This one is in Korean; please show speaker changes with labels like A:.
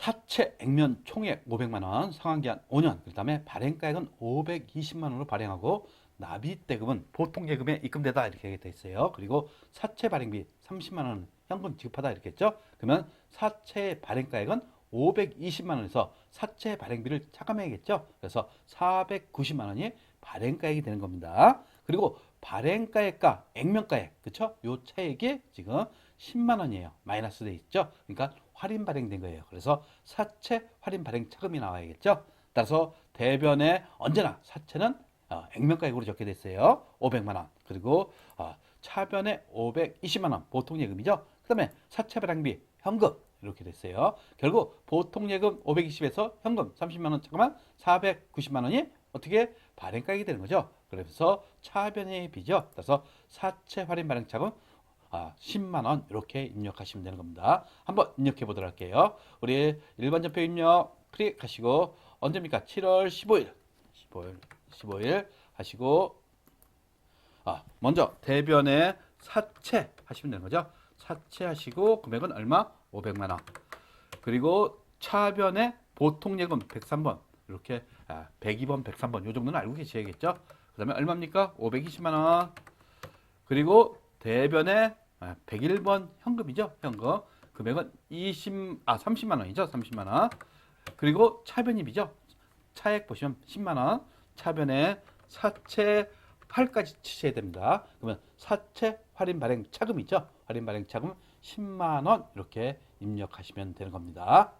A: 사채 액면 총액 500만 원, 상환 기한 5년, 그다음에 발행가액은 520만 원으로 발행하고 납입 대금은 보통 예금에 입금되다 이렇게 돼 있어요. 그리고 사채 발행비 30만 원 현금 지급하다 이렇게 했죠. 그러면 사채 발행가액은 520만 원에서 사채 발행비를 차감해야겠죠. 그래서 490만 원이 발행가액이 되는 겁니다. 그리고 발행가액 과 액면가액, 그쵸? 요 차액이 지금 10만 원이에요. 마이너스 돼 있죠? 그러니까 할인 발행된 거예요. 그래서 사채 할인 발행 차금이 나와야겠죠? 따라서 대변에 언제나 사채는 어, 액면가액으로 적게 됐어요. 500만 원. 그리고 어, 차변에 520만 원. 보통 예금이죠. 그 다음에 사채 발행비 현금 이렇게 됐어요. 결국 보통 예금 520에서 현금 30만 원 차감한 490만 원이 어떻게 발행가액이 되는 거죠. 그래서 차변의 비죠. 그래서 사채 할인 발행 차금 아, 10만 원 이렇게 입력하시면 되는 겁니다. 한번 입력해 보도록 할게요. 우리 일반 전표 입력 클릭하시고 언제입니까? 7월 15일. 15일. 15일 하시고 아, 먼저 대변에 사채 하시면 되는 거죠. 사채 하시고 금액은 얼마? 500만 원. 그리고 차변에 보통 예금 103번 이렇게 아, 102번, 103번 요 정도는 알고 계셔야겠죠. 그 다음에 얼마입니까? 520만 원. 그리고 대변에 아, 101번 현금이죠. 현금. 금액은 20, 아, 30만 원이죠. 30만 원. 그리고 차변입이죠. 차액 보시면 10만 원. 차변에 사채 8까지 치셔야 됩니다. 그러면 사채 할인 발행 차금이죠. 할인 발행 차금 10만 원 이렇게 입력하시면 되는 겁니다.